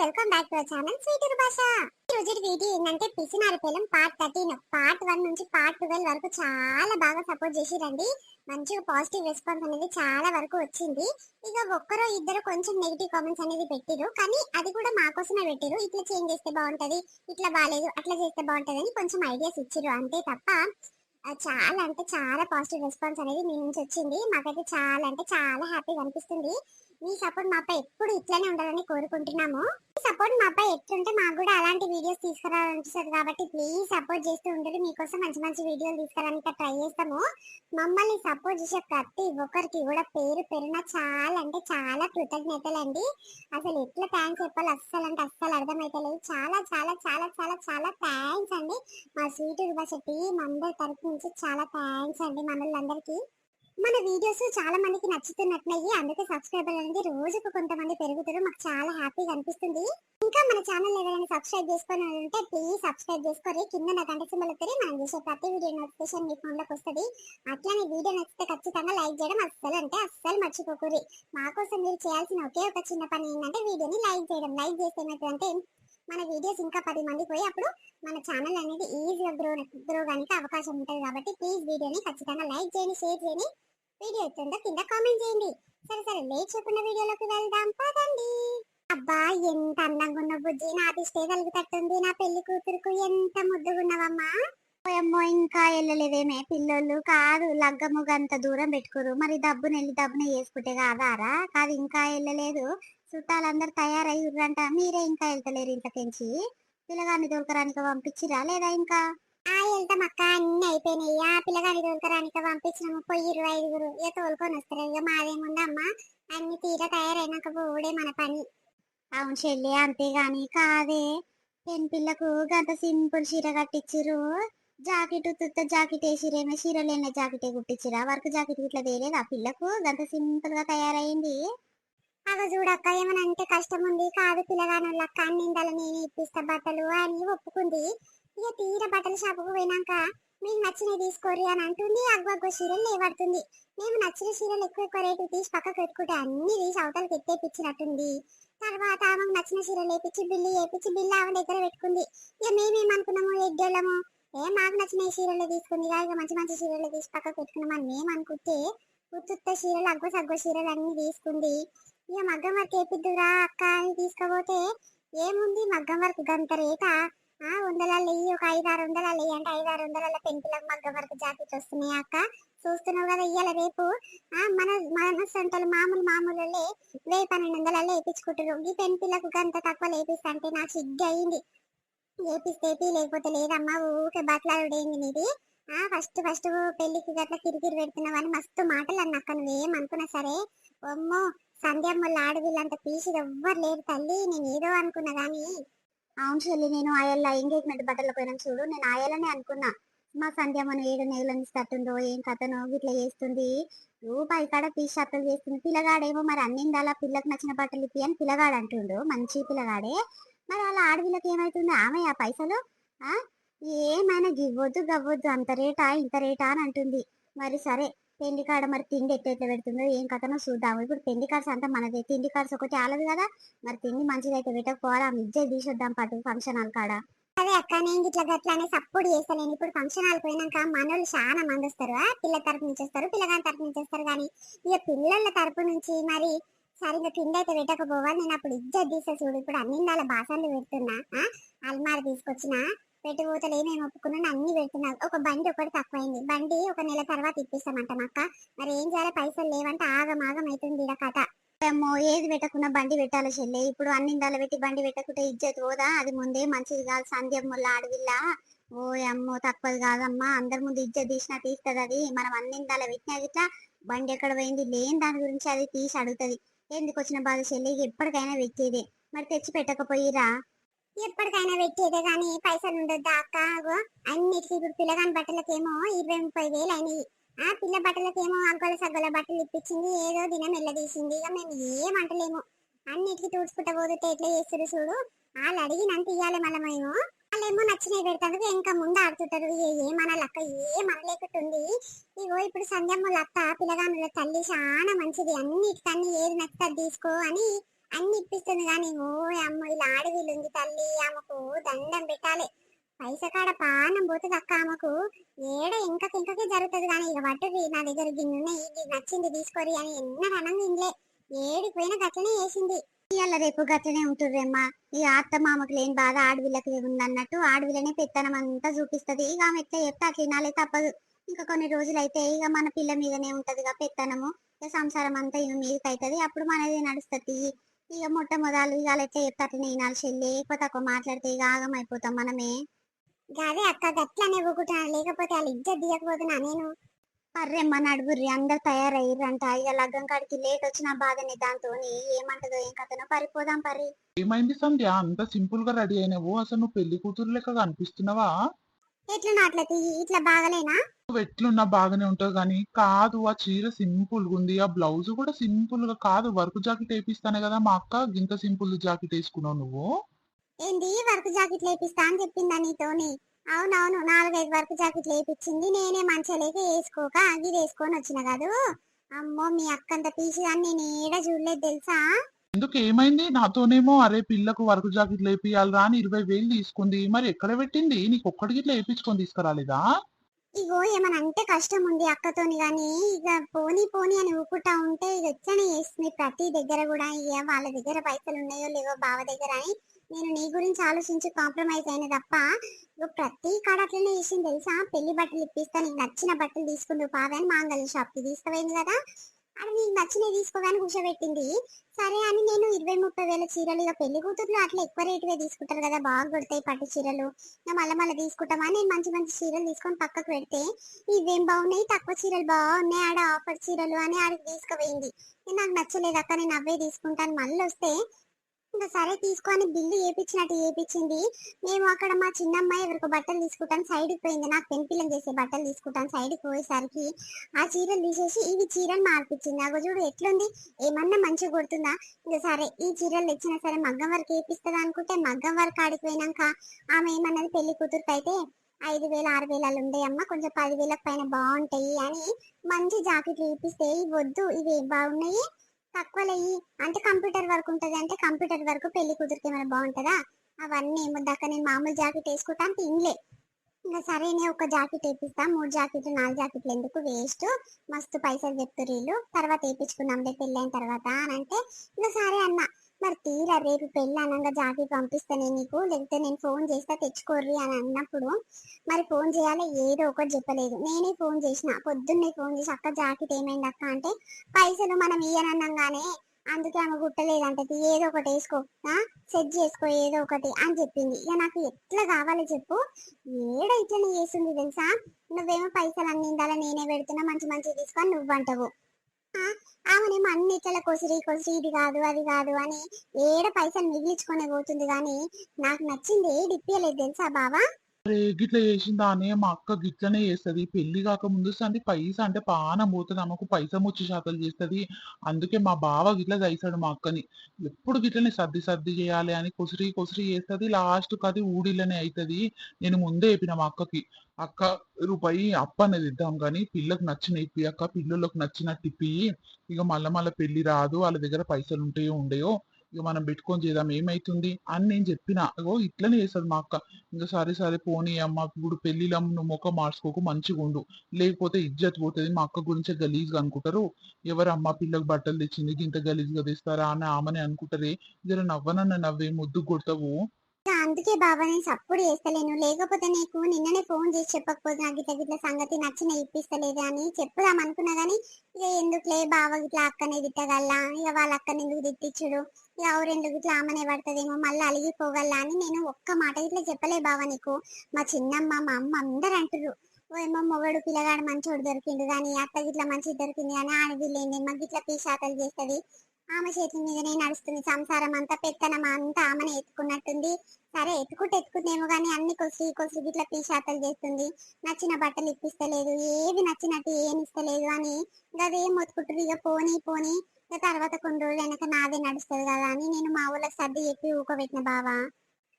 Welcome back to channel sweet Bhasha ఈ రోజు video ఏంటంటే పిసినారి పేలం పార్ట్ థర్టీన్ పార్ట్ వన్ నుంచి పార్ట్ ట్వెల్వ్ వరకు చాలా బాగా సపోర్ట్ చేసిరండి. మంచిగా పాజిటివ్ రెస్పాన్స్ అనేది చాలా వరకు వచ్చింది. ఇక ఒక్కరో ఇద్దరు కొంచెం నెగిటివ్ కామెంట్స్ అనేది పెట్టిరు కానీ అది కూడా మా కోసమే పెట్టిరు ఇట్లా చేంజ్ చేస్తే బాగుంటది ఇట్లా బాగాలేదు అట్లా చేస్తే బాగుంటది అని కొంచెం ఐడియాస్ ఇచ్చిరు అంతే తప్ప చాలా అంటే చాలా పాజిటివ్ రెస్పాన్స్ అనేది మీ నుంచి వచ్చింది. మాకైతే చాలా అంటే చాలా హ్యాపీగా అనిపిస్తుంది. మీ సపోర్ట్ మాపై ఎప్పుడు ఇట్లానే ఉండాలని కోరుకుంటున్నాము. మీ సపోర్ట్ మాపై ఎట్లుంటే మాకు కూడా అలాంటి వీడియోస్ తీసుకురావాలనిపిస్తుంది కాబట్టి ప్లీజ్ సపోర్ట్ చేస్తూ ఉండరు మీకోసం మంచి మంచి వీడియోలు తీసుకురానికి ట్రై చేస్తాము. మమ్మల్ని సపోర్ట్ చేసే ప్రతి ఒక్కరికి కూడా పేరు పేరున చాలా అంటే చాలా కృతజ్ఞతలండి. అసలు ఎట్లా థ్యాంక్స్ చెప్పాలి అస్సలు అంటే అస్సలు అర్థమైతలేదు. చాలా చాలా చాలా చాలా చాలా థ్యాంక్స్ అండి. మా స్వీట్ బస్ టీం అందరి తరపు నుంచి చాలా థ్యాంక్స్ అండి మనోళ్ళందరికీ మన వీడియోస్ చాలా మందికి నచ్చుతున్నట్లయి అందుకే సబ్స్క్రైబర్ అనేది రోజుకు కొంతమంది పెరుగుతారు. మాకు చాలా హ్యాపీగా అనిపిస్తుంది. ఇంకా మన ఛానల్ ఎవరైనా సబ్స్క్రైబ్ చేసుకొని ఉంటే ప్లీజ్ సబ్స్క్రైబ్ చేసుకోరి. కింద నా గంట సింబల్ వస్తుంది మనం చేసే ప్రతి వీడియో నోటిఫికేషన్ మీ ఫోన్లోకి వస్తుంది. అట్లానే వీడియో నచ్చితే ఖచ్చితంగా లైక్ చేయడం అస్సలు అంటే అస్సలు మర్చిపోకూరి. మాకోసం మీరు చేయాల్సిన ఒకే ఒక చిన్న పని ఏంటంటే వీడియోని లైక్ చేయడం. లైక్ చేస్తే ఏమవుతుందంటే మన వీడియోస్ ఇంకా పది మంది పోయి అప్పుడు మన ఛానల్ అనేది ఈజీగా గ్రో గ్రో కానీ అవకాశం ఉంటుంది కాబట్టి ప్లీజ్ వీడియోని ఖచ్చితంగా లైక్ చేయండి షేర్ చేయండి. వీడియో ఎత్తుందో కింద కామెంట్ చేయండి. సరే సరే లేట్ చేయకుండా వీడియోలోకి వెళ్దాం పదండి. అబ్బా ఎంత అందంగా ఉన్న బుజ్జి. నా దిష్టే కలుగుతట్టుంది. నా పెళ్ళి కూతురుకు ఎంత ముద్దుగున్నావమ్మా. పోయమ్మో ఇంకా వెళ్ళలేదేమే. పిల్లోళ్ళు కాదు లగ్గము అంత దూరం పెట్టుకోరు. మరి దబ్బున వెళ్ళి దబ్బున వేసుకుంటే కాదారా? కాదు ఇంకా వెళ్ళలేదు. చుట్టాలందరూ తయారై ఉర్రంట మీరే ఇంకా వెళ్తలేరు ఇంతకెంచి. పిల్లగాన్ని దొరకరానికి పంపించిరా లేదా ఇంకా? ఆ వెళ్తాం అక్క. అన్ని అయిపోయినాయి. ఆ పిల్లగాని తోలుకరానికి పంపించినాము. పోయి ఇరవై ఐదుగురు. ఇక తోలుకొని వస్తారు. ఇక మాదేముందమ్మా అన్ని తీర తయారైనాక పోవుడే మన పని. అవును చెల్లి అంతేగాని కాదే. పెన్ పిల్లకు గంత సింపుల్ చీర కట్టించిరు జాకెట్ తుత్త జాకెట్ వేసిరేమో. చీరలేని జాకెట్ కుట్టించిరా వర్క్ జాకెట్ ఇట్లా తేలేదు ఆ పిల్లకు? గంత సింపుల్గా తయారైంది. అగ చూడక్క ఏమని అంటే కష్టం ఉంది కాదు పిల్లగాని అక్క అన్ని నేను ఇప్పిస్తా బట్టలు అని ఒప్పుకుంది. ఇక తీర బట్టల షాపుకు పోయినాక మీకు నచ్చినవి తీసుకోరి అని అంటుంది. అగ్గొగ్గ చీరలు లేవడుతుంది. మేము నచ్చిన చీరలు ఎక్కువ ఎక్కువ రేటు తీసి పక్కకు పెట్టుకుంటే అన్ని తీసి అవతలకి ఎత్తేపించినట్టుంది తర్వాత ఆమెకు నచ్చిన చీరలు వేపించి బిల్లు వేపించి బిల్లు ఆమె దగ్గర పెట్టుకుంది. ఇక మేమేమనుకున్నాము ఎగ్గోళ్ళము. ఏ మాకు నచ్చిన సీరలు తీసుకుంది. ఇక మంచి మంచి చీరలు తీసి పక్కకు పెట్టుకున్నామని మేము అనుకుంటే ఉత్తుత్త చీరలు అగ్గో సగ్గో చీరలు అన్ని తీసుకుంది. ఇక మగ్గం వర్క్ వేపిద్దురా అక్క అని తీసుకపోతే ఏముంది మగ్గం వర్క్ గంత రేటా? ఆ వందలలో ఇయ్యి ఒక ఐదు ఆరు వందలలో ఇయ్యి అంటే ఐదు ఆరు వందల పెంకులకు మగ్గం వర్క్ జాకెట్ వస్తున్నాయి అక్క? చూస్తున్నావు కదా ఇయ్యాల రేపు. ఆ మన మన సంటలు మామూలు మామూలులే వెయ్యి పన్నెండు వందలలో వేపించుకుంటారు ఈ పెంకులకు గంత తక్కువ లేపిస్తా నాకు సిగ్గు అయింది వేపిస్తే లేకపోతే లేదమ్మా ఊకే బట్లాడుడేంది నీది. ఆ ఫస్ట్ ఫస్ట్ పెళ్ళికి గట్ల కిరికిరి పెడుతున్నావని మస్తు మాటలు అన్న అక్క. నువ్వేం అనుకున్నా సరే అమ్మో సంధ్యమ్మల ఆడవిళ్ళంత పీసిది ఎవ్వరు లేరు తల్లి నేను ఏదో అనుకున్నా గానీ. అవును చెల్లి నేను ఆయల్ల ఎంగేజ్మెంట్ బట్టలు పోయినా చూడు నేను ఆయలనే అనుకున్నా. మా సంధ్యమ్మను ఏడు నెలలు తట్టుందో ఏం కథనో ఇట్లా చేస్తుంది. రూపాయి కాడ పీస్ షర్టులు చేస్తుంది. పిల్లగాడేమో మరి అన్నిందాలా పిల్లకు నచ్చిన బట్టలు ఇప్పి అని పిల్లగాడు అంటుండు మంచి పిల్లగాడే. మరి అలా ఆడవిళ్ళకి ఏమవుతుంది ఆమె ఆ పైసలు ఆ? ఏమైనా గివ్వద్దు గవ్వద్దు అంత రేటా ఇంత రేటా అని అంటుంది. మరి సరే పెండి కాడ మరి తిండి ఎట్లా ఎట్లా పెడుతుందో ఏం కథనో చూద్దాము ఇప్పుడు పెండి కార్డ్స్ అంతా మనదే. తిండి కార్డ్స్ ఒకటి ఆలదు కదా. మరి తిండి మంచిదైతే పెట్టకపోవాలా? మిజ్జే తీసొద్దాం పాటు ఫంక్షన్ హాల్ కాడ. అదే అక్క నేను ఇట్లా గట్లానే సప్పుడు చేస్తాను ఇప్పుడు ఫంక్షన్ హాల్ పోయినాక మనోళ్ళు చాలా మంది వస్తారు. ఆ పిల్ల తరపు నుంచి వస్తారు పిల్లగాని తరపు నుంచి వస్తారు కానీ ఇక పిల్లల తరపు నుంచి మరి సరిగ్గా తిండి అయితే పెట్టకపోవాలి. నేను అప్పుడు ఇజ్జత్ తీసే చూడు ఇప్పుడు అన్ని ఇందాల బాసన్లు పెడుతున్నా అల్మార తీసుకొచ్చిన పెట్టిపోతలు ఏమేమి ఒప్పుకున్నా అన్ని పెడుతున్నా ఒక బండి ఒకటి తక్కువైంది. బండి ఒక నెల తర్వాత ఇప్పిస్తామంట అక్క. మరి ఏం చేయాలి? పైసలు లేవంటే ఆగం ఆగం అవుతుంది కథ. ఏమో ఏది పెట్టకుండా బండి పెట్టాలి చెల్లె. ఇప్పుడు అన్ని ఇందాల పెట్టి బండి పెట్టకుంటే ఇజ్జత్ పోదా? అది ముందే మంచిది కాదు. సంధ్యమ్ముల అడవిలా ఓ అమ్మో తక్కువది కాదమ్మా. అందరి ముందు ఇజ్జత్ తీసినా తీస్తుంది అది. మనం అన్ని ఇందాల పెట్టినా ఇట్లా బండి ఎక్కడ పోయింది? లేని దాని గురించి అది తీసి అడుగుతుంది. ఎందుకు వచ్చిన బాధ చెల్లి? ఎప్పటికైనా పెట్టేదే మరి తెచ్చి పెట్టకపోయిరా? ఎప్పటికైనా పెట్టేదే కానీ పైసలు ఉండొద్దా అక్క? అగో అన్నిటికీ ఇప్పుడు పిల్లగాని బట్టలకేమో ఇరవై ముప్పై వేలు అయినాయి. ఆ పిల్ల బట్టలకేమో అగ్గల సగ్గల బట్టలు ఇప్పించింది ఏదో దినం ఎల్లదీసింది. ఇక మేము ఏమంటలేము అన్నిటికీ తుడుచుకుంటా పోతే ఎట్లా చేస్తారు చూడు? వాళ్ళు అడిగినంత ఇవ్వాలి మళ్ళీ మేము. వాళ్ళేమో నచ్చినవి పెడతారు ఇంకా ముందు ఆడుతుంటారు. ఏమన్నా లక్క ఏమనలేకుంటుంది ఇగో ఇప్పుడు సంధ్యమ్మ లక్క పిల్లగానుల తల్లి చాలా మంచిది. అన్నిటికన్నీ ఏది నచ్చుతుంది తీసుకో అని అన్ని ఇప్పిస్తుంది కానీ ఓ అమ్మ ఇలా ఆడవిల్లు ఉంది తల్లి ఆమెకు దండం పెట్టాలి. పైస కాడ పానం పోతుంది అక్క ఆమెకు. ఏడ ఇంకా ఇంకకే జరుగుతుంది కానీ ఇక పట్టుది నా దగ్గర గిన్నె ఉన్నాయి, ఇది నచ్చింది తీసుకోరి అని ఎన్న అనంగా ఇంట్లో ఏడికి పోయినా గట్లనే వేసింది. ఇవాళ రేపు గట్లనే ఉంటుర్రేమ్మా. ఈ అత్త మామకు లేని బాధ ఆడవిళ్ళకి ఉందన్నట్టు ఆడవిళ్ళనే పెత్తనం అంతా చూపిస్తది. ఇక ఆమె ఎట్లా చెప్తే అట్లా తప్పదు. ఇంకా కొన్ని రోజులు అయితే ఇక మన పిల్ల మీదనే ఉంటదిగా పెత్తనము. ఇక సంసారం అంతా ఇక మీదకి అవుతుంది అప్పుడు మనది నడుస్తుంది. ఇక మొట్టమొదలు ఇక ఎట్లా చెప్తే అట్లనే వినాలి చెల్లి ఎక్కువ తక్కువ మాట్లాడితే ఇక ఆగం అయిపోతాం మనమే. అదే అక్క గట్లనే ఊకుంటున్నాను లేకపోతే వాళ్ళు ఇజ్జత్ దిగకపోతున్నా నేను. అర్రెమ్మ నడుగుర్రి అందరు తయారయ్యారంట ఇక లగ్గం కాడికి లేట్ వచ్చిన బాధని దాంతో ఏమంటదో ఏం కథనో పరిపోదాం పరి. ఏమైంది సంధ్య? అంత సింపుల్గా రెడీ అయినావు? అసలు నువ్వు పెళ్ళి కూతురు లెక్క కనిపిస్తున్నావా? ఎట్లా అట్లా తీయి ఇట్లా బాగలేనా? నువ్వు ఎట్లున్నా బాగానే ఉంటావు కానీ కాదు ఆ చీర సింపుల్గా ఉంది ఆ బ్లౌజ్ కూడా సింపుల్గా కాదు. వర్క్ జాకెట్ వేపిస్తానే కదా మా అక్క గింత సింపుల్ జాకెట్ వేసుకున్నావు నువ్వు. ఏంది వర్క్ జాకెట్ లేపిస్తా అని చెప్పిందా నీతోని? అవునవును నాలుగైదు వర్క్ జాకెట్ లేపించింది నేనే మంచిగా లేక వేసుకోక అది వేసుకొని వచ్చిన కాదు. అమ్మో మీ అక్కంత పీసిదాన్ని నేను ఏడ చూడలేదు తెలుసా? ఎందుకు ఏమైంది? నాతోనేమో అరే పిల్లకు వర్క్ జాకెట్ లేపియాలరా అని ఇరవై వేలు తీసుకుంది. మరి ఎక్కడ పెట్టింది? నీకు ఒక్కడికి ఇట్లా వేపించుకొని తీసుకురాలేదా? ఇగో ఏమన్నా అంటే కష్టం ఉంది అక్కతోని గాని ఇక పోనీ పోనీ అని ఊపుకుంటా ఉంటే ఇక వచ్చానే చేస్తుంది. ప్రతి దగ్గర కూడా ఇక వాళ్ళ దగ్గర పైసలు ఉన్నాయో లేవో బావ దగ్గర అని నేను నీ గురించి ఆలోచించి కాంప్రమైజ్ అయిన తప్ప ఇగో ప్రతి కాడ అట్లనే చేసింది తెలుసా? పెళ్ళి బట్టలు ఇప్పిస్తా నీకు నచ్చిన బట్టలు తీసుకుంటూ పావని మాంగళ్య షాప్కి తీసుకుపోయింది కదా. అది నీకు నచ్చినవి తీసుకోగానే కూర్చోబెట్టింది. సరే అని నేను ఇరవై ముప్పై వేల చీరలు ఇక పెళ్ళి కూతుర్లు అట్లా ఎక్కువ రేటువే తీసుకుంటారు కదా బాగా కొడతాయి పట్టు చీరలు. ఇక మళ్ళీ మళ్ళీ తీసుకుంటామా? నేను మంచి మంచి చీరలు తీసుకొని పక్కకు పెడితే ఇవేం బాగున్నాయి? తక్కువ చీరలు బాగున్నాయి ఆడ ఆఫర్ చీరలు అని ఆడికి తీసుకుపోయింది. నాకు నచ్చలేదు అక్క నేను అవే తీసుకుంటాను. మళ్ళీ వస్తే సరే తీసుకొని బిల్లు ఏపించినట్టు ఏపించింది మేము అక్కడ మా చిన్నమ్మాయి ఎవరికి బట్టలు తీసుకుంటాను సైడ్కి పోయింది. నాకు పెన్పిల్లం చేసే బట్టలు తీసుకుంటాను సైడ్కి పోయేసరికి ఆ చీరలు తీసేసి ఇవి చీరలు మార్పించింది అగో చూడు ఎట్లుంది? ఏమన్నా మంచిగా కొడుతుందా ఇంకా సరే ఈ చీరలు తెచ్చినా సరే మగ్గం వరకు ఏపిస్తుంది అనుకుంటే మగ్గం వరకు ఆడికి పోయినాక ఆమె ఏమన్నది? పెళ్ళి కూతురుకి అయితే ఐదు వేల ఆరు వేలలో ఉండే అమ్మ కొంచెం పదివేలకు పైన బాగుంటాయి అని మంచి జాకెట్లు ఇప్పిస్తే ఇవి వద్దు ఇవి బాగున్నాయి. తక్కువ లేయి అంటే కంప్యూటర్ వర్క్ ఉంటుంది అంటే కంప్యూటర్ వరకు పెళ్ళి కూతురికి ఏమైనా బాగుంటుందా? అవన్నీ ఏమో దాకా నేను మామూలు జాకెట్ వేసుకుంటా అంటే ఇంలే ఇంకా సరే నేను ఒక జాకెట్ వేపిస్తా. మూడు జాకెట్లు నాలుగు జాకెట్లు ఎందుకు వేస్ట్? మస్తు పైసలు చెప్తురు వీళ్ళు. తర్వాత వేపించుకున్నాంలే పెళ్ళైన తర్వాత అని అంటే ఇంకా సరే అన్న. మరి తీరా రేపు పెళ్ళి అనగా జాకెట్ పంపిస్తానే నీకు? లేకపోతే నేను ఫోన్ చేస్తా తెచ్చుకోర్రి అని అన్నప్పుడు మరి ఫోన్ చేయాలి? ఏదో ఒకటి చెప్పలేదు. నేనే ఫోన్ చేసిన. పొద్దున్నే ఫోన్ చేసి అక్క జాకెట్ ఏమైంది అక్క? అంటే పైసలు మనం ఇయ్యనన్నాగానే అందుకే ఆమె గుట్టలేదంటది. ఏదో ఒకటి వేసుకో. సెట్ చేసుకో ఏదో ఒకటి అని చెప్పింది. ఇక నాకు ఎట్లా కావాలో చెప్పు. ఏడ ఇట్లనే చేస్తుంది తెలుసా? నువ్వేమో పైసలు అన్ని ఇందాల నేనే పెడుతున్నా. మంచి మంచి తీసుకొని నువ్వు అంటావు ఆ, ఆమెనేమో అన్ని ఇట్లా కొసిరి కొసిరి ఇది కాదు అది కాదు అని ఏడ పైసలు మిగిలించుకొని పోతుంది కానీ నాకు నచ్చింది ఏది ఇప్పియలేదు తెలుసా బావా? అరే గిట్ల చేసిందా అనే మా అక్క గిట్లనే చేస్తది. పెళ్ళి కాక ముందు సంది పైసా అంటే పానం పోతుంది. ఆమెకు పైస ముచ్చి శాతలు చేస్తది. అందుకే మా బావ గిట్ల దయసాడు మా అక్కని. ఎప్పుడు గిట్లనే సర్ది సర్ది చేయాలి అని కొసిరి కొసిరి చేస్తుంది. లాస్ట్ అది ఊడిలోనే అవుతది నేను ముందే చెప్పిన మా అక్కకి అక్క రూపాయి అప్ప అనేది ఇద్దాం కానీ పిల్లకు నచ్చిన ఇప్పి అక్క. పిల్లలకు నచ్చినట్టు ఇప్పి ఇక మళ్ళా మళ్ళీ పెళ్ళి రాదు. వాళ్ళ దగ్గర పైసలు ఉంటాయో ఉండయో ఇక మనం పెట్టుకొని చేద్దాం ఏమైతుంది? అని నేను చెప్పిన. అగో ఇట్లనే చేస్తుంది మా అక్క. ఇంకా సరే సరే పోనీ అమ్మ ఇప్పుడు పెళ్ళిలో నువ్వు ముఖం మార్చుకోకు మంచిగా ఉండు. లేకపోతే ఇజ్జత్ పోతుంది. మా అక్క గురించి గలీజ్గా అనుకుంటారు. ఎవరు అమ్మ పిల్లకు బట్టలు తెచ్చింది ఇంత గలీజ్గా తెస్తారా అని ఆమెని అనుకుంటారే. జర నవ్వనన్న నవ్వే ముద్దు కొడతావు? అందుకే బాబా నేను సప్పుడు చేస్తలేను. లేకపోతే నీకు నిన్ననే ఫోన్ చేసి చెప్పకపోతే నాకు ఇట్లా గిట్ల సంగతి నచ్చిన ఇప్పిస్తలేదు అని చెప్పుదాం అనుకున్నా గానీ ఇక ఎందుకులే బావ గిట్లా అక్కనే తిట్టగల్లా? ఇక వాళ్ళ అక్కని ఎందుకు తిట్టించుడు? ఇక ఎవరెందుకు ఇట్లా ఆమెనే పడుతుందేమో? మళ్ళీ అలిగిపోగల్లా అని నేను ఒక్క మాట ఇట్లా చెప్పలే బావ నీకు. మా చిన్నమ్మ మా అమ్మ అందరు అంటారు ఓ ఏమో మొగడు పిల్లగాడు మంచోడు దొరికిండు కానీ అత్త గిట్ల మంచి దొరికింది కానీ ఆడవిల్లేంది మా గిట్ల పీసాతలు చేస్తుంది. ఆమె చేతుల మీదనే నడుస్తుంది సంసారం అంతా పెత్తనం అంతా ఆమెను ఎత్తుకున్నట్టుంది. సరే ఎత్తుకుంటే ఎత్తుకుందేమో కానీ అన్ని కొసి కొసి గిట్ల పీషాతలు చేస్తుంది. నచ్చిన బట్టలు ఇప్పిస్తలేదు ఏవి నచ్చినట్టు ఏమిస్తలేదు అని గదేం మొత్తుకుంటుంది. ఇక పోనీ పోనీ ఇక తర్వాత కొన్ని రోజులు వెనక నాదే నడుస్తుంది కదా అని నేను మా ఊళ్ళకి సర్ది చెప్పి ఊకోబెట్టిన బావా.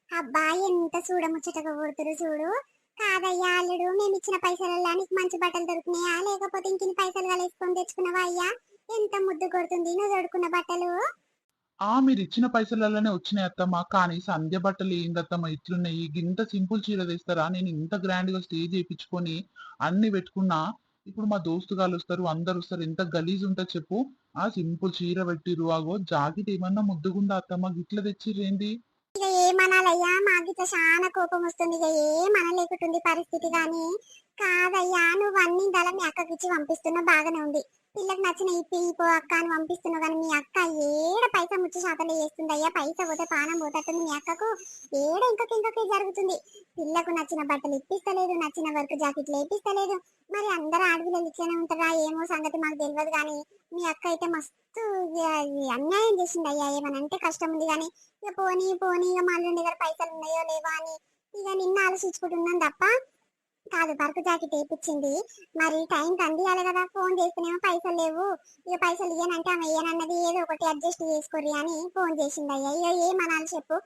అబ్బాయి ఎంత చూడముచ్చటగా కొడుతురు చూడు. కాదయ్యా అల్లుడు మేము ఇచ్చిన పైసలు నీకు మంచి బట్టలు దొరికినాయా? లేకపోతే ఇంకిన్ని పైసలు కలిసుకొని తెచ్చుకున్నావా అయ్యా? ఎంత ముద్దు కొడుతుంది నువ్వు బట్టలు? ఆ మీరు ఇచ్చిన పైసలలోనే వచ్చినాయి అత్తమ్మ కానీ సంధ్య బట్టలు ఏందత్తమ్మ ఇట్లున్నాయి? ఇంత సింపుల్ చీర తెస్తారా? నేను ఇంత గ్రాండ్గా స్టేజ్ చేయించుకొని అన్ని పెట్టుకున్నా ఇప్పుడు మా దోస్తుగాళ్ళు వస్తారు అందరు వస్తారు ఎంత గలీజ్ ఉంటుందో చెప్పు. ఆ సింపుల్ చీర పెట్టిరు ఆగో జాకెట్ ఏమన్నా ముద్దుగుందా అత్తమ్మ గిట్ల తెచ్చిర్రేంది ఇక ఏమనాలయ్యా? మాకు ఇట్లా చాలా కోపం వస్తుంది. ఇక ఏమనలేకుంటుంది పరిస్థితి గాని కాదయ్యా నువ్వు అన్ని దళ మీ అక్కకి ఇచ్చి పంపిస్తున్నా బాగానే ఉంది. పిల్లకి నచ్చిన ఇప్పి అక్క అని పంపిస్తున్నావు కానీ మీ అక్క ఏడ పైసా ముచ్చి శాతలే చేస్తుందయ్యా పైసా పోతే పానం పోతట్టుంది మీ అక్కకు. ఏడ ఇంకొక ఇంకొక జరుగుతుంది? పిల్లకు నచ్చిన బట్టలు ఇప్పిస్తలేదు నచ్చిన వర్క్ జాకెట్లు వేపిస్తలేదు. మరి అందరూ ఆడపిల్లలు ఇట్లనే ఉంటారా? ఏమో సంగతి మాకు తెలియదు కానీ మీ అక్క అయితే మస్తు అన్యాయం చేసింది అయ్యా. ఏమనంటే కష్టం ఉంది కానీ ఇక పోనీ పోనీ ఇక మళ్ళీ దగ్గర పైసలు ఉన్నాయో లేవో అని ఇక నిన్న ఆలోచించుకుంటున్నాను తప్ప కాదు వర్క్ జాకెట్ వేయించింది మరి టైం అందియాలి కదా ఫోన్ చేస్తేనేమో పైసలు లేవు. ఇక పైసలు ఇయ్యనంటే ఆమె ఇయ్యనన్నది ఏదో ఒకటి అడ్జస్ట్ చేసుకోరి అని ఫోన్ చేసింది అయ్యా. ఇక ఏమనాలి చెప్పు?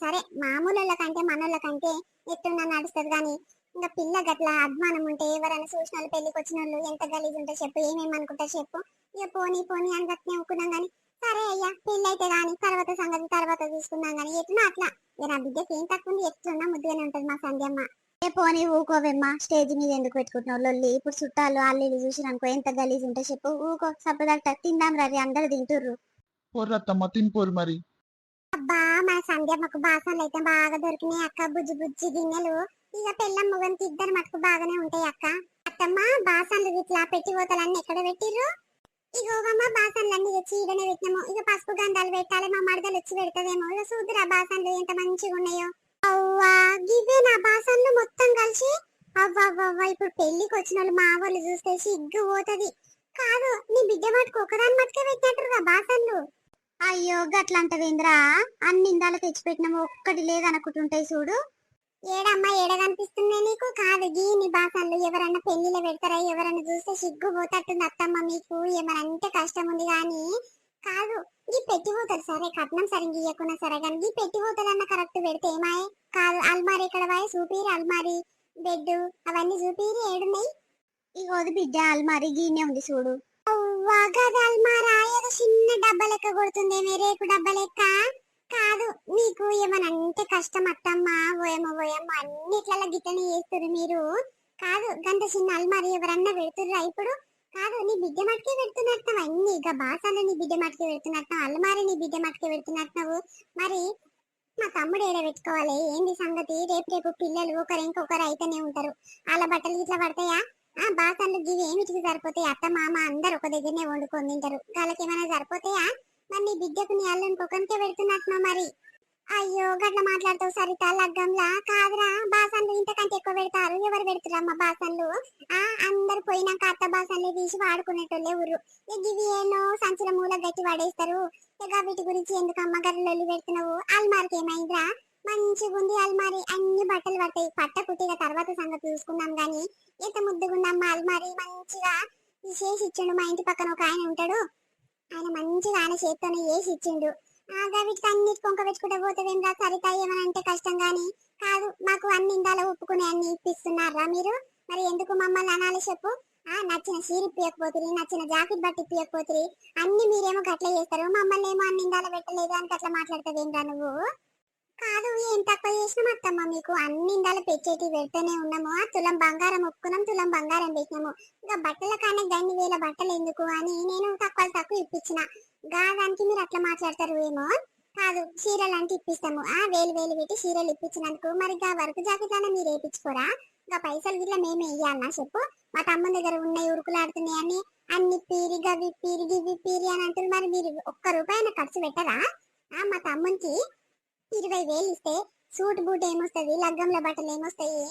సరే మామూలు కంటే మనోళ్ళ కంటే ఎట్టున్నా నడుస్తుంది కానీ ఇంకా పిల్ల గట్ల అభిమానం ఉంటే ఎవరైనా చూసిన వాళ్ళు పెళ్ళికి వచ్చిన వాళ్ళు ఎంత గలీజ్ ఉంటే చెప్పు ఏమేమి అనుకుంటారు చెప్పు. ఇక పోనీ పోనీ అని గట్నే అనుకున్నాం కానీ సరే అయ్యా పెళ్ళి అయితే కానీ తర్వాత సంగతి తర్వాత తీసుకున్నాం కానీ ఎట్లా అట్లా. ఇక నా బిడ్డకి ఏం తక్కువ ఉంది ఎట్లున్నా ముద్దుగానే ఉంటది మా సంధ్యమ్మ. ఏ పోనీ ఊకోవెమ్మా స్టేజ్ మీద ఎందుకు పెట్టుకుంటున్నావు లొల్లి? ఇప్పుడు చుట్టాలు వాళ్ళు చూసిరనుకో ఎంత గలీజ్ ఉంటే చెప్పు. ఊకో సప్పదట్ట తిందాం రవి అందరు తింటుర్రు. పోర్రత్తమ్మ తినిపోరు మరి. అబ్బా మా సంధ్యమ్మకు బాసనలు అయితే బాగా దొరికినాయి అక్క. బుజ్జి బుజ్జి గిన్నెలు. ఇక పెళ్ళం మొగనికి ఇద్దరు మటుకు బాగానే ఉంటాయి అక్క. అత్తమ్మ బాసన్లు ఇట్లా పెట్టి పోతలన్నీ ఎక్కడ పెట్టిర్రు? ఇగోవమ్మ బాసన్లన్నీ తెచ్చి ఈడనే పెట్టినాము. ఇక పసుపు గంధాలు పెట్టాలి మా మడదలు వచ్చి పెడతదేమో ఇక చూద్దురా బాసన్లు ఎంత మంచిగా ఉన్నాయో అవ్వా గివే నా బాసన్లు మొత్తం కలిసి అవ్వవ్వవ్వ ఇప్పుడు పెళ్ళికి వచ్చిన వాళ్ళు మా వాళ్ళు చూస్తే సిగ్గు పోతుంది. కాదు నీ బిడ్డ మటుకు ఒకదాని మటుకే పెట్టినట్టురా బాసన్లు. అయ్యో గట్లంటవేంద్రా అన్ని ఇందాలు తెచ్చిపెట్టినాము ఒక్కటి లేదనుకుంటుంటాయి చూడు. ఏడమ్మా ఏడ కనిపిస్తుంది నీకు? కాదు గీ నీ బాసన్లు ఎవరన్నా పెళ్ళిలో పెడతారా ఎవరన్నా చూస్తే సిగ్గు పోతట్టుంది అత్తమ్మ మీకు. ఏమన్నా అంటే కష్టం ఉంది కానీ కాదు ఈ పెట్టిపోతారు సరే కట్నం సరిగ్గా ఇవ్వకున్నా సరే కానీ ఈ పెట్టిపోతారన్న కరెక్ట్ పెడితే ఏమాయే? కాదు అల్మారి ఇక్కడ పోయి చూపిరి అల్మారి బెడ్ అవన్నీ చూపిరి ఏడున్నాయి ఇగోది బిడ్డ అల్మారి గీనే ఉంది చూడు. వగద అల్మారా? ఏదో చిన్న డబ్బా లెక్క కొడుతుందేమే రేకు డబ్బా లెక్క? కాదు మీకు ఏమన్నా అంటే కష్టం అత్తమ్మా ఓయమ్మ ఓయమ్మ అన్నిట్లలో గిట్టని చేస్తారు మీరు. కాదు గంట చిన్న అల్మారి ఎవరన్నా పెడుతుర్రా ఇప్పుడు? కాదు నీ బిడ్డ మట్టుకే పెడుతున్నట్టు అన్ని ఇక బాసాలు నీ బిడ్డ మట్టుకే పెడుతున్నట్టు అల్మారి నీ బిడ్డ మట్టుకే పెడుతున్నట్టు మరి మా తమ్ముడు ఏడ పెట్టుకోవాలి? ఏంది సంగతి? రేపు రేపు పిల్లలు ఒకరు ఇంకొకరు అయితేనే ఉంటారు. వాళ్ళ బట్టలు ఇట్లా పడతాయా? ఆ బాసన్లు గివి ఏమిటికి సరిపోతాయి? అత్త మామ అందరు ఒక దగ్గరనే వండుకొని తింటారు. వాళ్ళకి ఏమైనా సరిపోతాయా? మరి నీ బిడ్డకు నీ అల్లుని కుక్కనికే పెడుతున్నట్టు మరి. అయ్యో గట్ల మాట్లాడతావు సరిత లగ్గంలా? కాదురా బాసన్లు ఇంతకంటే ఎక్కువ పెడతారు. ఎవరు పెడుతురమ్మ బాసన్లు? ఆ అందరు పోయినాక అత్త బాసన్లు తీసి వాడుకునేటోళ్ళే ఊరు. ఇక ఏనో సంచుల మూల గట్టి పడేస్తారు. ఇక వీటి గురించి ఎందుకు అమ్మ గర్రెలు పెడుతున్నావు? అల్మారికి ఏమైందిరా? మంచిగా ఉంది అల్మారి. అన్ని బట్టలు పడతాయి. పట్ట కుట్టిన తర్వాత సంగతి చూసుకున్నాం గాని. ఎంత ముద్దుగుందమ్మ అల్మారి. మంచిగా చేసి ఇచ్చిండు మా ఇంటి పక్కన ఒక ఆయన ఉంటాడు. ఆయన మంచిగా ఆయన చేత్తోనే చేసి ఇచ్చిండు. ఆగా వీటికి అన్నిటి కొంక పెట్టుకుంటే పోతుందేం రా సరిత? ఏమనంటే అంటే కష్టం గాని? కాదు మాకు అన్ని ఇందాల ఒప్పుకునే అన్ని ఇప్పిస్తున్నారా మీరు? మరి ఎందుకు మమ్మల్ని అనాలి చెప్పు? ఆ నచ్చిన చీర ఇప్పియకపోతుంది నచ్చిన జాకెట్ బట్టి ఇప్పియకపోతుంది అన్ని మీరేమో గట్ల చేస్తారు. మమ్మల్ని ఏమో అన్ని ఇందాల పెట్టలేదు అని గట్ల ఏంట్రా నువ్వు? చేసినాం అత్తమ్మ. మీకు అన్ని ఇందాలు పెట్టేటి పెడితేనే ఉన్నాము. ఆ తులం బంగారం ఒప్పుకున్నాం తులం బంగారం పెట్టినాము. ఇంకా బట్టల కానీ గన్ని వేల బట్టలు ఎందుకు అని నేను తక్కువ తక్కువ ఇప్పించిన. గాదానికి మీరు అట్లా మాట్లాడతారు ఏమో? కాదు చీరలు అంటే ఇప్పిస్తాము. ఆ వేలు వేలు పెట్టి చీరలు ఇప్పించినందుకు మరి గా వర్క్ జాకెట్ మీరు వేయించుకోరా? ఇంకా పైసలు గిట్ల మేమే ఇయ్యాలన్నా చెప్పు. మా తమ్ముని దగ్గర ఉన్నాయి ఉరుకులాడుతున్నాయి అని. అన్ని పీరి గవి పీరి గివి పీరి అని అంటారు మరి మీరు ఒక్క రూపాయి ఖర్చు పెట్టరా? ఆ మా తమ్మునికి ఇరవై వేలు ఇస్తే సూట్ బూట్ ఏమొస్తుంది? లగ్గంలో బట్టలు ఏమొస్తాయి?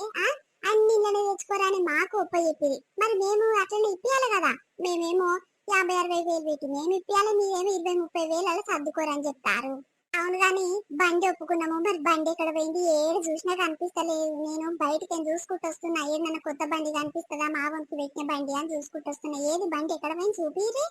అన్ని ఇళ్ళనే తెచ్చుకోరా అని మాకు ఒప్ప చెప్పింది మరి మేము అట్లనే ఇప్పియాలి కదా. మేమేమో యాభై అరవై వేలు పెట్టి మేము ఇప్పియాలి మీరేమో ఇరవై ముప్పై వేలు అలా సర్దుకోరని చెప్తారు. అవును కానీ బండి ఒప్పుకున్నాము. మరి బండి ఎక్కడ పోయింది? ఏడు చూసినా కనిపిస్తలేదు. నేను బయటకి చూసుకుంటూ వస్తున్నా. ఏదన్నా కొత్త బండి కనిపిస్తుందా? మా వంతు పెట్టిన బండి అని చూసుకుంటూ వస్తున్నా. ఏది బండి ఎక్కడ పోయింది చూపిరి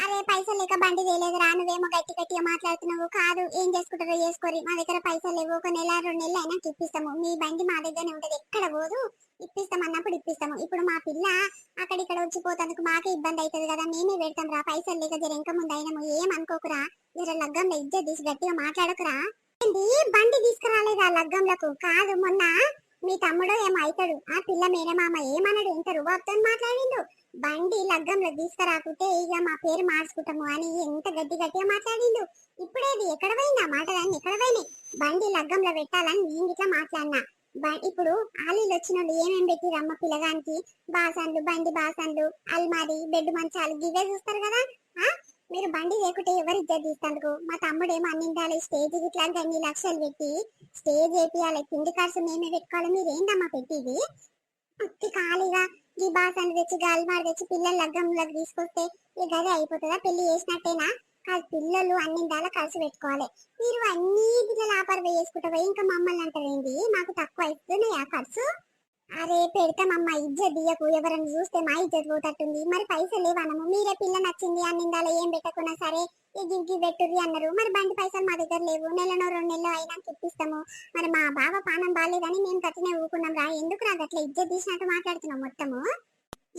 అరే పైసలు లేక బండి తేలేదురా నువ్వేమో గట్టి గట్టిగా మాట్లాడుతున్నావు. కాదు ఏం చేసుకుంటారో చేసుకోరి. మా దగ్గర పైసలు లేవు. ఒక నెల రెండు నెలలు అయినా ఇప్పిస్తాము. మీ బండి మా దగ్గరనే ఉంటది. ఎక్కడ పోదు? ఇప్పిస్తాం అన్నప్పుడు ఇప్పిస్తాము. ఇప్పుడు మా పిల్ల అక్కడిక్కడ వచ్చిపోతందుకు మాకే ఇబ్బంది అవుతుంది కదా. మేమే పెడతాం రా. పైసలు లేక జర ఇంకా ముందు అయినాము ఏం అనుకోకురా? జర లగ్గంలో ఇజ్జ తీసి గట్టిగా మాట్లాడకురా. బండి తీసుకురాలేదా లగ్గంలకు? కాదు మొన్న మీ తమ్ముడు ఏమో ఆ పిల్ల మేనమామ ఏమన్నాడు ఎంత రుబాబ్తో మాట్లాడిండు? బండి లగ్గంలో తీసుకురాకుంటే ఇక మా పేరు మార్చుకుంటాము అని ఎంత గట్టి గట్టిగా మాట్లాడిండు? ఇప్పుడేది? ఎక్కడ పోయింది? ఆ మాటలన్నీ ఎక్కడ పోయినాయి? బండి లగ్గంలో పెట్టాలని నేను ఇట్లా మాట్లాడినా. ఇప్పుడు ఆలీలు వచ్చిన వాళ్ళు ఏమేమి పెట్టి రమ్మ పిల్లగానికి? బాసన్లు బండి బాసన్లు అల్మారి బెడ్ మంచాలు గివే చూస్తారు కదా? మీరు బండి లేకుంటే ఎవరు ఇద్దరు తీస్తాందుకు మా తమ్ముడేమో అన్నిండాలి స్టేజ్ ఇట్లా అన్ని లక్షలు పెట్టి స్టేజ్ వేపియాలి కింది ఖర్చు మేమే పెట్టుకోవాలి మీరు ఏందమ్మా పెట్టిది? ఉత్తి ఖాళీగా ఈ బాసన్లు తెచ్చి గల్మార్ తెచ్చి పిల్లల లగ్గంలోకి తీసుకొస్తే ఈ గది అయిపోతుందా? పెళ్ళి చేసినట్టేనా? కాదు పిల్లలు అన్ని దాలా కలిసి పెట్టుకోవాలి. మీరు అన్ని పిల్లలు ఆపర్ వేసుకుంటా ఇంకా మమ్మల్ని అంటారేంటి మాకు తక్కువ అవుతున్నాయి ఆ ఖర్చు? అరే పెడతామమ్మా ఇజ్జత్ దియకు ఎవరైనా చూస్తే మా ఇజ్జత్ పోతట్టుంది. మరి పైసలు లేవనము మీరే పిల్ల నచ్చింది అన్నిందాల ఏం పెట్టకున్నా సరే ఇది గివ్వి పెట్టుర్రి అన్నారు. మరి బండి పైసలు మా దగ్గర లేవు. నెలలో రెండు నెలలు అయినా ఇప్పిస్తాము మరి మా బావ పానం బాగాలేదని మేము గట్టినే ఊకున్నాం రా. ఎందుకు నాకు అట్లా ఇజ్జత్ తీసినట్టు మాట్లాడుతున్నాం మొత్తము?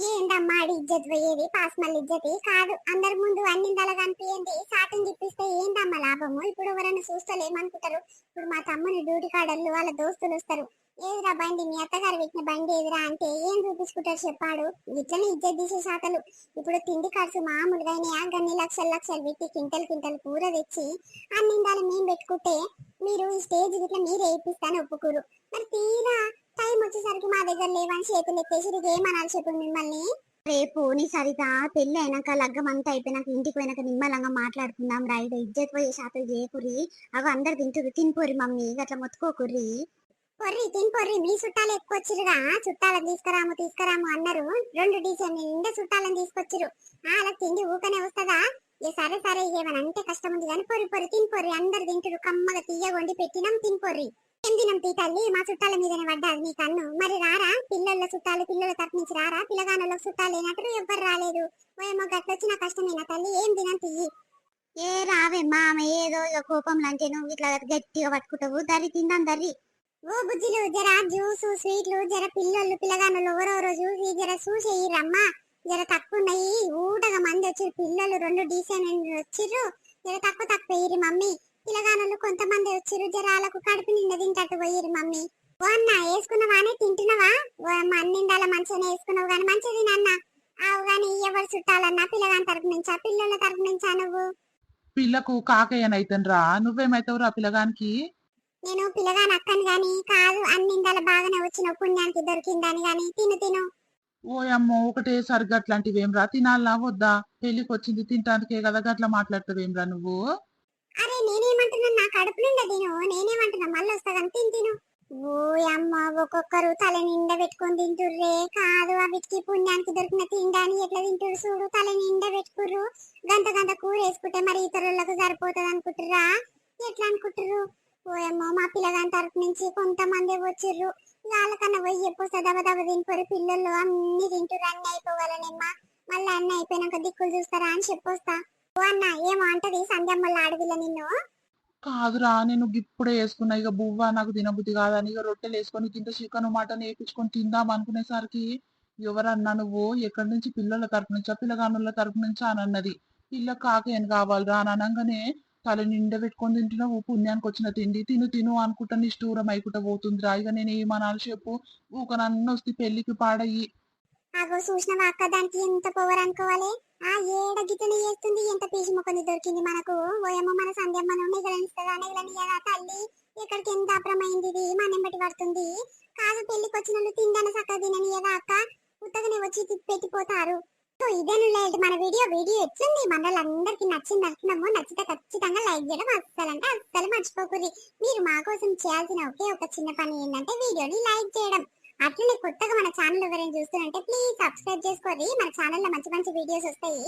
ఏందమ్మా ఆడి ఇజ్జత్ పోయేది? పాస్మల్ ఇజ్జతి కాదు. అందరి ముందు అన్ని కనిపించింది సాటింగ్ ఇప్పిస్తే ఏందమ్మా లాభము? ఇప్పుడు ఎవరైనా చూస్తలేమనుకుంటారు. ఇప్పుడు మా తమ్ముని డ్యూటీ కాడళ్ళు వాళ్ళ దోస్తులు వస్తారు. ఏదిరా బండి? మీ అత్తగారు పెట్టిన బండి ఎదురా అంటే ఏం చూపించుకుంటారు చెప్పాడు. ఇట్లనే ఇజ్జత్ తీసే శాతలు ఇప్పుడు తిండి ఖర్చు మామూలుగా గన్ని లక్షల లక్షలు పెట్టి కింటలు కింటలు కూర తెచ్చి అన్నిందాలు మేము పెట్టుకుంటే మీరు ఈ స్టేజ్ ఇట్లా మీరే ఇప్పిస్తాను ఒప్పుకోరు. మరి తీరా టైం వచ్చేసరికి మా దగ్గర లేవని చేతులు ఎత్తేసి ఏమనాలి చెప్పు మిమ్మల్ని? రేపు నీ సరిత పెళ్ళి అయినాక లగ్గం అంతా అయిపోయినాక ఇంటికి పోయినాక నిమ్మలంగా మాట్లాడుకుందాం రైడ్ ఇజ్జత్ పోయే శాతం చేయకుర్రి అవి అందరు తింటురు తినిపోరి మమ్మీ. అట్లా మొత్తుకోకుర్రి. పొర్రి తిని పొర్రి మీ చుట్టాలు ఎక్కువ వచ్చిరుగా చుట్టాలను తీసుకురాము తీసుకురాము అన్నారు. రెండు డీజన్ నిండా చుట్టాలను తీసుకొచ్చిరు అలా తిండి ఊకనే వస్తుందా? ఏ సరే సరే ఏమని అంటే కష్టం ఉంది కానీ పొరి పొరి తిని పొర్రి. అందరు తింటురు కమ్మగా తీయ వండి పెట్టినాం తిని పొర్రి. ఏం తినం తీ తల్లి? మా చుట్టాల మీదనే పడ్డాది మీ కన్ను. మరి రారా? పిల్లల చుట్టాలు పిల్లల తరపు నుంచి రారా? పిల్లగానుల చుట్టాలు లేనట్టు ఎవ్వరు రాలేదు. ఓయేమో గట్లొచ్చిన కష్టమేనా తల్లి? ఏం తినం తీయి ఏ రావే మామ ఏదో ఇక కోపంలో నువ్వు ఇట్లా గట్టిగా పట్టుకుంటావు. దరి తిందాం దరి. ఓ బుజ్జిలు జర జ్యూస్ స్వీట్లు జర పిల్లలు పిల్లగానులు ఎవరెవరో చూసి జర చూసేయరమ్మా జర తక్కువ ఉన్నాయి ఊటగా మంది వచ్చిర్రు పిల్లలు రెండు డీసెంట్ వచ్చిర్రు. జర తక్కువ తక్కువ వేయరు మమ్మీ. పిల్లగానులు కొంతమంది వచ్చిర్రు జర వాళ్ళకు కడుపు నిండా తింటట్టు పోయిరు మమ్మీ. ఓ అన్న వేసుకున్నావానే తింటున్నావా? ఓ అమ్మ అన్నిండాల మంచిగానే వేసుకున్నావు కానీ మంచిగా తినన్న ఆవు కానీ ఎవరు చుట్టాలన్నా పిల్లగాని తరపు నుంచా పిల్లల తరపు నుంచా నువ్వు? పిల్లకు కాకయ్యనైతేనరా నువ్వేమైతావురా పిల్లగానికి? నేను పిల్లగాని అక్కని గాని కాదు అన్నిండాల బాగానే వచ్చిన పుణ్యానికి దొరికిందని గాని తిను తిను. ఓయమ్మో ఒకటేసారి గట్లాంటివేంరా తినాలా వద్దా పెళ్ళికి వచ్చింది తింటానికే కదా గట్లా మాట్లాడతావేంరా నువ్వు? అరే నేనేమంటున్నా? నా కడుపు నిండా తిను. నేనేమంటున్నా? మళ్ళీ వస్తా కానీ తిని తిను. ఓ అమ్మ ఒక్కొక్కరు తల నిండా పెట్టుకొని తింటుర్రే. కాదు అవిటికి పుణ్యానికి దొరికిన తిండాని ఎట్లా తింటురు చూడు? తల నిండా పెట్టుకుర్రు. గంట గంట కూర వేసుకుంటే మరి ఇతరులకు సరిపోతుంది అనుకుంటుర్రా ఎట్లా అనుకుంటుర్రు? ఓయమ్మో మా పిల్లగాని తరపు నుంచి కొంతమంది వచ్చిర్రు. వాళ్ళకన్నా పోయి ఎప్పుడు దబ దబ తినిపోరు పిల్లలు. అన్ని తింటారు అన్ని అయిపోవాలనేమ్మా మళ్ళీ అన్ని అయిపోయినాక దిక్కులు చూస్తారా అని చెప్పొస్తా. ఓ అన్న ఏమో అంటది సంధ్యమ్మల ఆడవిల్ల నిన్ను. కాదురా నేను ఇప్పుడే వేసుకున్నా. ఇక బువ్వ నాకు తినబుద్ధి కాదని ఇక రొట్టెలు వేసుకొని తింట చికెన్ మటన్ వేపించుకొని తిందాం అనుకునేసరికి ఎవరన్నా నువ్వు ఎక్కడి నుంచి పిల్లల తరపు నుంచా పిల్లగానుల తరపు నుంచా అని అన్నది. పిల్ల కాకేం కావాలిరా అని అనగానే తల నిండా పెట్టుకొని తింటున్నావు పుణ్యానికి వచ్చిన తిండి తిను తిను అనుకుంటా నిష్ఠూరం అయికుంటా పోతుందిరా. ఇక నేను ఏమనాలి చెప్పు ఊకనన్న వస్తే పెళ్ళికి పాడయ్యి. అగో చూసినవా అక్క? దానికి ఎంత పవర్ అనుకోవాలి? ఆ ఏడ గిట్టని చేస్తుంది ఎంత పేసి మొక్కని దొరికింది మనకు? ఓయమ్మ మన సంధ్యమ్మను నిగలనిస్తుందా నిగలనియదా తల్లి? ఎక్కడికి ఎంత అప్రమైంది ఇది? మనం బట్టి పడుతుంది. కాదు పెళ్ళికి వచ్చిన వాళ్ళు సక్క తిననియదా అక్క? ఉత్తగనే వచ్చి పెట్టిపోతారు. సో ఇదేను లేదు మన వీడియో. వీడియో ఎట్లుంది? మనలందరికీ నచ్చింది అనుకున్నాము. నచ్చితే ఖచ్చితంగా లైక్ చేయడం అస్సలంటే అస్సలు మర్చిపోకూరి మీరు మా కోసం చేయాల్సిన ఒకే ఒక చిన్న పని ఏంటంటే వీడియోని లైక్ చేయడం. అట్లనే కొత్తగా మన ఛానల్ ఎవరైనా చూస్తుంటే ప్లీజ్ సబ్స్క్రైబ్ చేసుకోండి. మన ఛానల్లో మంచి మంచి వీడియోస్ వస్తాయి.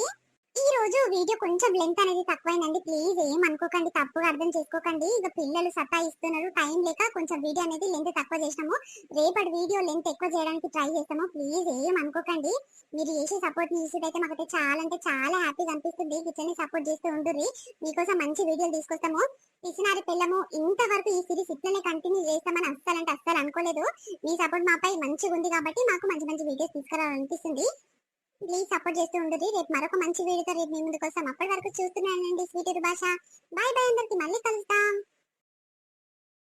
ఈ రోజు వీడియో కొంచెం లెంత్ అనేది తక్కువైందండి. ప్లీజ్ ఏం అనుకోకండి తప్పుగా అర్థం చేసుకోకండి. ఇక పిల్లలు సతాయిస్తున్నారు టైం లేక కొంచెం వీడియో అనేది లెంత్ తక్కువ చేసినాము. రేపటి వీడియో లెంత్ ఎక్కువ చేయడానికి ట్రై చేస్తాము. ప్లీజ్ ఏం అనుకోకండి. మీరు చేసే సపోర్ట్ చూసేదైతే మాకైతే చాలా అంటే చాలా హ్యాపీగా అనిపిస్తుంది. కిచెన్ సపోర్ట్ చేస్తూ ఉంటుంది మీకోసం మంచి వీడియోలు తీసుకొస్తాము. పిసినారి పిల్లము ఇంతవరకు ఈ సిరీస్ ఇట్లనే కంటిన్యూ చేస్తామని అస్సలు అంటే అస్సలు అనుకోలేదు. మీ సపోర్ట్ మాపై మంచిగా ఉంది కాబట్టి మాకు మంచి మంచి వీడియోస్ తీసుకురావాలనిపిస్తుంది. ప్లీజ్ సపోర్ట్ చేస్తూ ఉండదు. రేపు మరొక మంచి వీడియోతో రేపు మీ ముందుకు వస్తాం. అప్పటి వరకు చూస్తున్నానండి స్వీట్ భాష బాయ్ బాయ్ అందరికి. మళ్ళీ కలుస్తాం